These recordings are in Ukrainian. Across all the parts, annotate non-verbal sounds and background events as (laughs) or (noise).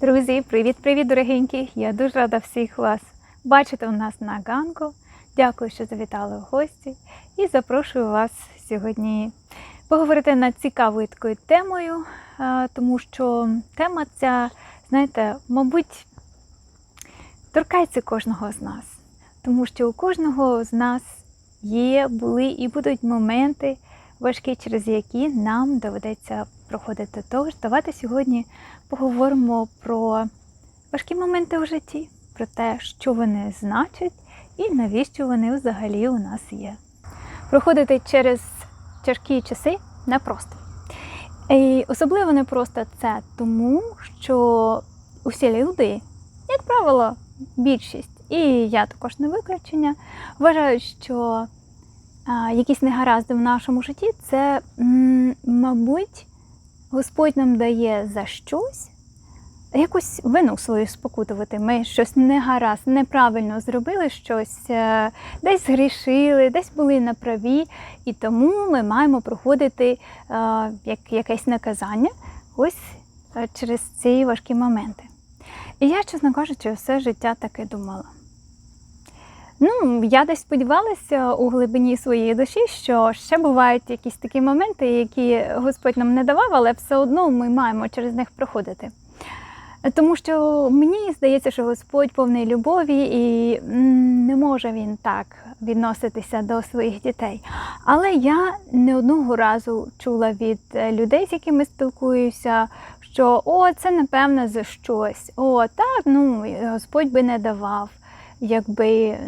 Друзі, привіт-привіт, дорогенькі! Я дуже рада всіх вас бачити у нас на ганку. Дякую, що завітали в гості. І запрошую вас сьогодні поговорити над цікавою такою темою, тому що тема ця, знаєте, мабуть, торкається кожного з нас. Тому що у кожного з нас є, були і будуть моменти важкі, через які нам доведеться проходити. Тож давайте сьогодні поговоримо про важкі моменти у житті, про те, що вони значать і навіщо вони взагалі у нас є. Проходити через тяжкі часи непросто. І особливо непросто це тому, що усі люди, як правило, більшість, і я також не виключення, вважають, що якісь негаразди в нашому житті це, мабуть, Господь нам дає за щось якусь вину свою спокутувати. Ми щось негаразд, неправильно зробили щось, е, десь згрішили, десь були на праві, і тому ми маємо проходити е, як, якесь наказання ось е, через ці важкі моменти. І я, чесно кажучи, все життя таке думала. Ну, я десь сподівалася у глибині своєї душі, що ще бувають якісь такі моменти, які Господь нам не давав, але все одно ми маємо через них проходити. Тому що мені здається, що Господь повний любові і не може він так відноситися до своїх дітей. Але я не одного разу чула від е, людей, з якими спілкуюся, що о, це напевно за щось. О, так, ну Господь би не давав, якби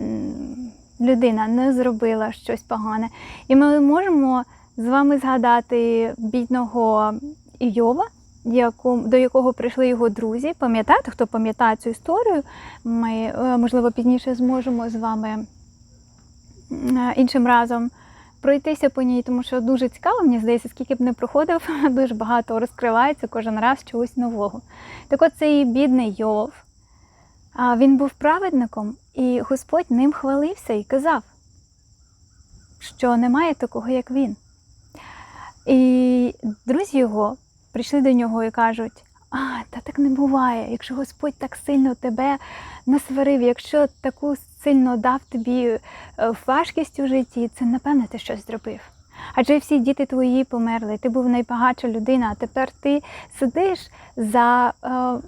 людина не зробила щось погане. І ми можемо з вами згадати бідного яку, до якого прийшли його друзі. Пам'ятаєте, хто пам'ятає цю історію? Ми, е, можливо, пізніше зможемо з вами е, іншим разом пройтися по ній, тому що дуже цікаво, мені здається, скільки б не проходив, (laughs) дуже багато розкривається кожен раз чогось нового. Так от цей бідний Йов, а, він був праведником, і Господь ним хвалився і казав, що немає такого, як він. І друзі його прийшли до нього і кажуть: а, та так не буває. Якщо Господь так сильно тебе насварив, якщо таку сильно дав тобі е, важкість у житті, це напевне ти щось зробив. Адже всі діти твої померли, ти був найбагатша людина, а тепер ти сидиш за е,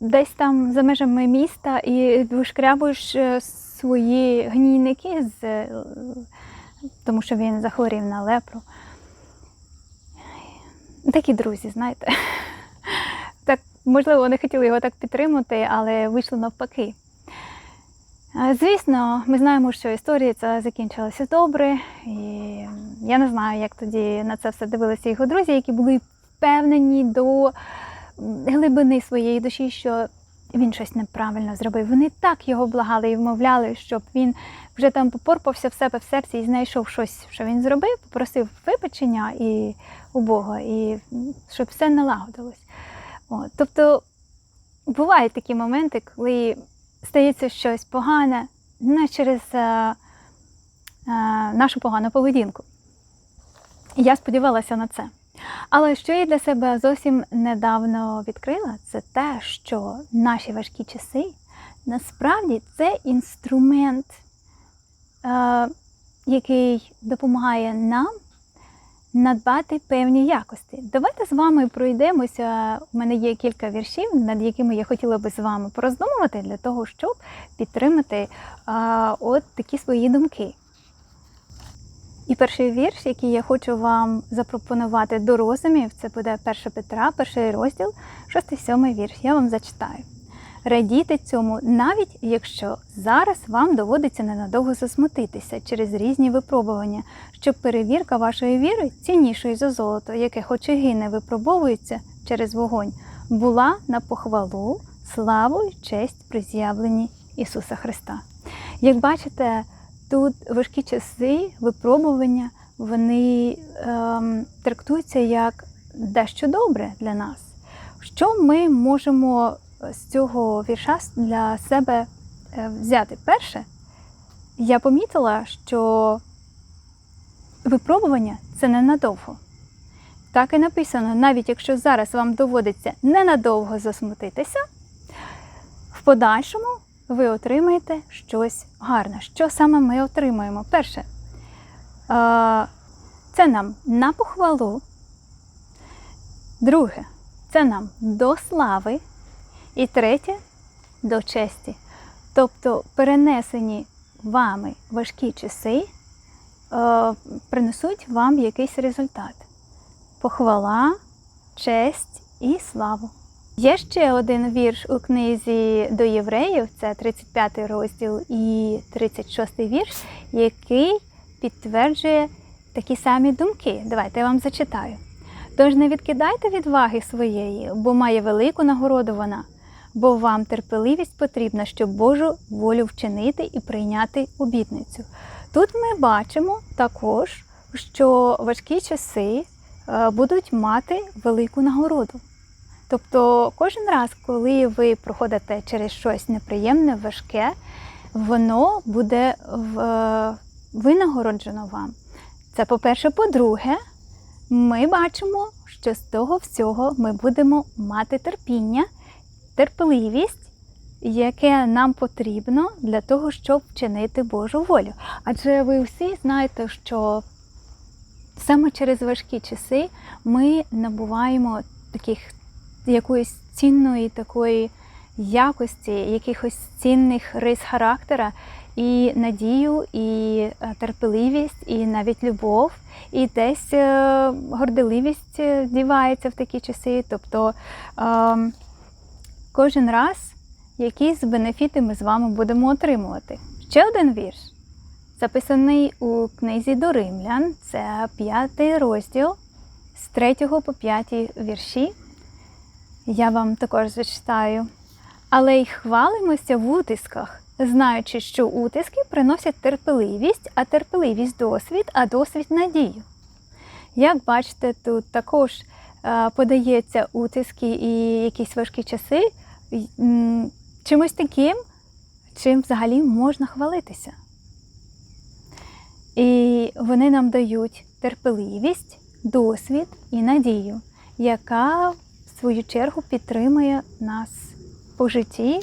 десь там за межами міста і вишкрябуєш е, свої гнійники, з, е, тому що він захворів на лепру. Такі друзі, знаєте. (laughs) Так, можливо, вони хотіли його так підтримати, але вийшло навпаки. Е, Звісно, ми знаємо, що історія ця закінчилася добре, і я не знаю, як тоді на це все дивилися його друзі, які були впевнені до глибини своєї душі, що він щось неправильно зробив. Вони так його благали і вмовляли, щоб він вже там попорпався в себе в серці і знайшов щось, що він зробив, попросив вибачення і у Бога, і щоб все налагодилось. От. Тобто бувають такі моменти, коли стається щось погане не через е, е, нашу погану поведінку. Я сподівалася на це. Але що я для себе зовсім недавно відкрила, це те, що наші важкі часи насправді це інструмент, е, який допомагає нам надбати певні якості. Давайте з вами пройдемося. У мене є кілька віршів, над якими я хотіла би з вами пороздумувати для того, щоб підтримати е, от такі свої думки. І перший вірш, який я хочу вам запропонувати до розумів, це буде 1 Петра, перший розділ, 6-7 вірш. Я вам зачитаю. Радійте цьому, навіть якщо зараз вам доводиться ненадовго засмутитися через різні випробування, щоб перевірка вашої віри, ціннішої за золото, яке хоч і гине, випробовується через вогонь, була на похвалу, славу і честь при з'явленні Ісуса Христа. Як бачите, тут важкі часи, випробування, вони ем, трактуються як дещо добре для нас. Що ми можемо з цього вірша для себе е, взяти? Перше, я помітила, що випробування це ненадовго. Так і написано, навіть якщо зараз вам доводиться ненадовго засмутитися, в подальшому ви отримаєте щось гарне. Що саме ми отримаємо? Перше, це нам на похвалу. Друге, це нам до слави. І третє до честі. Тобто перенесені вами важкі часи принесуть вам якийсь результат. Похвала, честь і славу. Є ще один вірш у книзі до євреїв, це 35 розділ і 36 вірш, який підтверджує такі самі думки. Давайте я вам зачитаю. Тож не відкидайте відваги своєї, бо має велику нагороду вона, бо вам терпеливість потрібна, щоб Божу волю вчинити і прийняти обітницю. Тут ми бачимо також, що важкі часи е, будуть мати велику нагороду. Тобто кожен раз, коли ви проходите через щось неприємне, важке, воно буде в, е, винагороджено вам. Це по-перше, по-друге, ми бачимо, що з того всього ми будемо мати терпіння, терпеливість, яке нам потрібно для того, щоб вчинити Божу волю. Адже ви всі знаєте, що саме через важкі часи ми набуваємо таких якоїсь цінної такої якості, якихось цінних рис характера, і надію, і е, терпеливість, і навіть любов, і десь е, горделивість е, дівається в такі часи. Тобто е, кожен раз якісь бенефіти ми з вами будемо отримувати. Ще один вірш. Записаний у книзі до Римлян, це п'ятий розділ з 3 по 5 вірші. Я вам також зачитаю. Але й хвалимося в утисках, знаючи, що утиски приносять терпеливість, а терпеливість досвід, а досвід надію. Як бачите, тут також е, подається утиски і якісь важкі часи чимось таким, чим взагалі можна хвалитися. І вони нам дають терпеливість, досвід і надію, яка свою чергу підтримує нас по житті,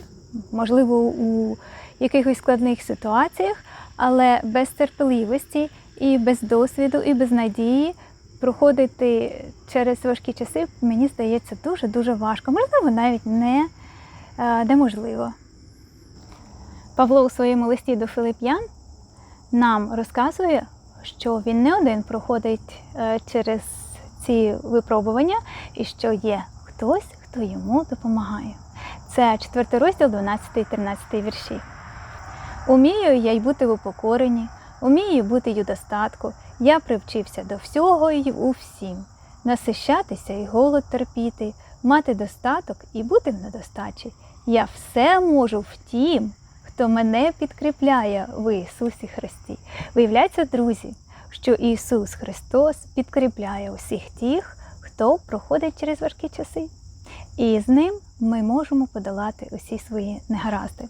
можливо, у якихось складних ситуаціях, але без терпеливості і без досвіду, і без надії проходити через важкі часи, мені здається, дуже-дуже важко. Можливо, навіть не е, неможливо. Павло у своєму листі до Филип'ян нам розказує, що він не один проходить е, через ці випробування і що є хтось, хто йому допомагає. Це 4 розділ, 12 і 13 вірші. Умію я й бути в упокоренні, умію бути й у достатку. Я привчився до всього й у всім, насищатися і голод терпіти, мати достаток і бути в недостачі. Я все можу в тім, хто мене підкріпляє в Ісусі Христі. Виявляється, друзі, що Ісус Христос підкріпляє усіх тих, хто проходить через важкі часи. І з ним ми можемо подолати усі свої негаразди.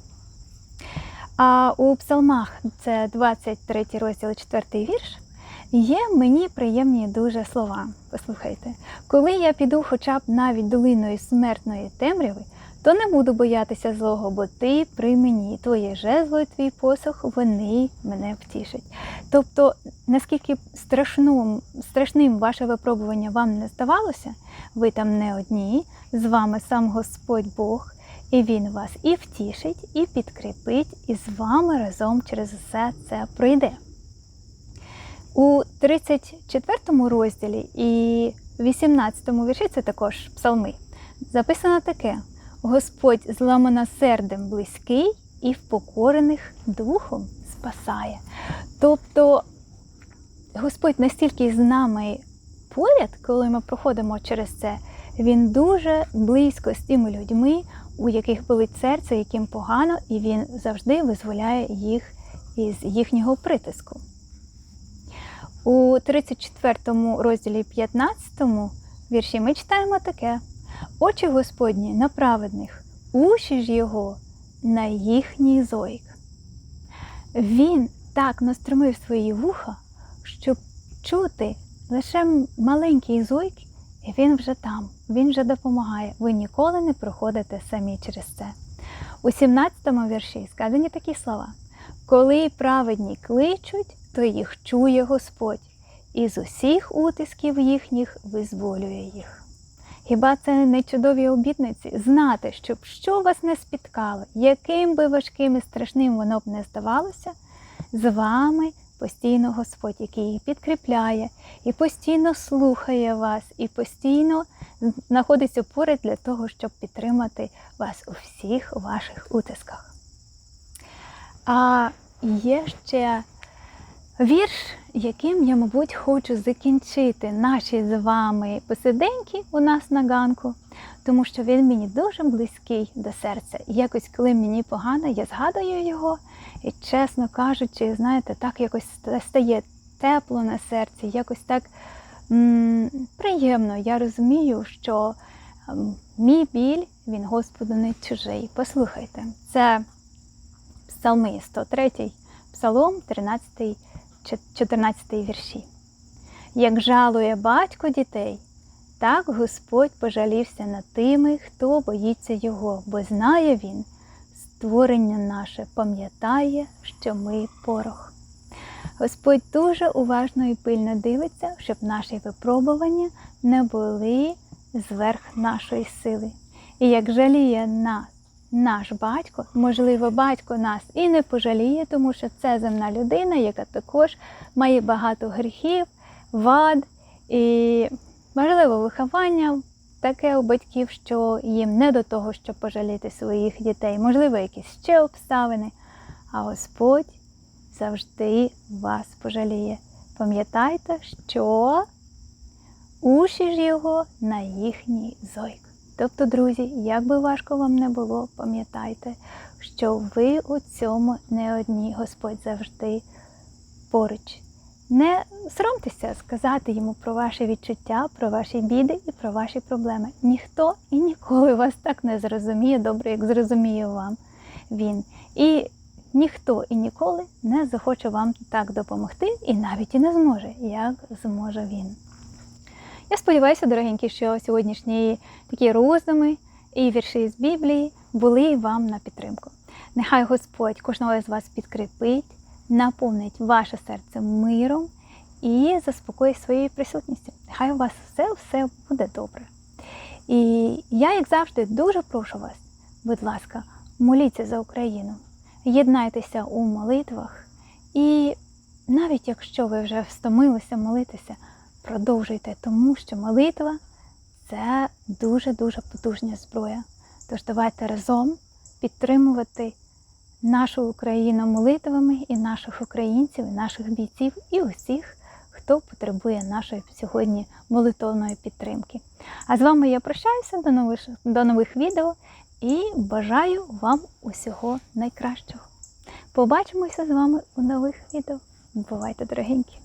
А у псалмах, це 23 розділ, 4 вірш, є мені приємні дуже слова. Послухайте, коли я піду хоча б навіть долиною смертної темряви, то не буду боятися злого, бо ти при мені, твоє жезло і твій посох, вони мене втішать. Тобто, наскільки страшним, страшним ваше випробування вам не здавалося, ви там не одні, з вами сам Господь Бог, і Він вас і втішить, і підкріпить, і з вами разом через все це пройде. У 34 розділі і 18 вірші це також псалми. Записано таке: Господь зламаносердим близький і впокорених духом спасає. Тобто Господь настільки з нами поряд, коли ми проходимо через це, Він дуже близько з тими людьми, у яких болить серце, яким погано, і він завжди визволяє їх із їхнього притиску. У 34 розділі 15 вірші ми читаємо таке: очі Господні на праведних, уші ж його на їхній зойк. Він так настромив свої вуха, щоб чути лише маленький зойк, і він вже там, він вже допомагає. Ви ніколи не проходите самі через це. У 17 вірші сказані такі слова: Коли праведні кличуть, то їх чує Господь, і з усіх утисків їхніх визволює їх. Хіба це не чудові обітниці знати, щоб що вас не спіткало, яким би важким і страшним воно б не здавалося, з вами постійно Господь, який підкріпляє і постійно слухає вас, і постійно знаходиться поряд для того, щоб підтримати вас у всіх ваших утисках. А є ще вірш, яким я, мабуть, хочу закінчити наші з вами посиденьки у нас на ганку, тому що він мені дуже близький до серця. І якось, коли мені погано, я згадую його, і, чесно кажучи, знаєте, так якось стає тепло на серці, якось так м- приємно. Я розумію, що м, мій біль, він Господу не чужий. Послухайте, це Псалми 103, Псалом 13, 14 вірші. Як жалує батько дітей, так Господь пожалівся над тими, хто боїться Його, бо знає Він, створення наше пам'ятає, що ми порох. Господь дуже уважно і пильно дивиться, щоб наші випробування не були зверх нашої сили. І як жаліє нас наш батько, можливо, батько нас і не пожаліє, тому що це земна людина, яка також має багато гріхів, вад і, можливо, виховання таке у батьків, що їм не до того, щоб пожаліти своїх дітей, можливо, якісь ще обставини. А Господь завжди вас пожаліє. Пам'ятайте, що уші ж його на їхній зойк. Тобто, друзі, як би важко вам не було, пам'ятайте, що ви у цьому не одні, Господь завжди поруч. Не соромтеся сказати йому про ваші відчуття, про ваші біди і про ваші проблеми. Ніхто і ніколи вас так не зрозуміє добре, як зрозуміє вам він. І ніхто і ніколи не захоче вам так допомогти, і навіть і не зможе, як зможе він. Я сподіваюся, дорогенькі, що сьогоднішні такі роздуми і вірші з Біблії були вам на підтримку. Нехай Господь кожного з вас підкріпить, наповнить ваше серце миром і заспокоїть своєю присутністю. Нехай у вас все-все буде добре. І я, як завжди, дуже прошу вас, будь ласка, моліться за Україну, єднайтеся у молитвах, і навіть якщо ви вже встомилися молитися, продовжуйте, тому що молитва це дуже-дуже потужна зброя. Тож давайте разом підтримувати нашу Україну молитвами і наших українців, і наших бійців, і усіх, хто потребує нашої сьогодні молитовної підтримки. А з вами я прощаюся до нових, до нових відео і бажаю вам усього найкращого. Побачимося з вами у нових відео. Бувайте, дорогенькі!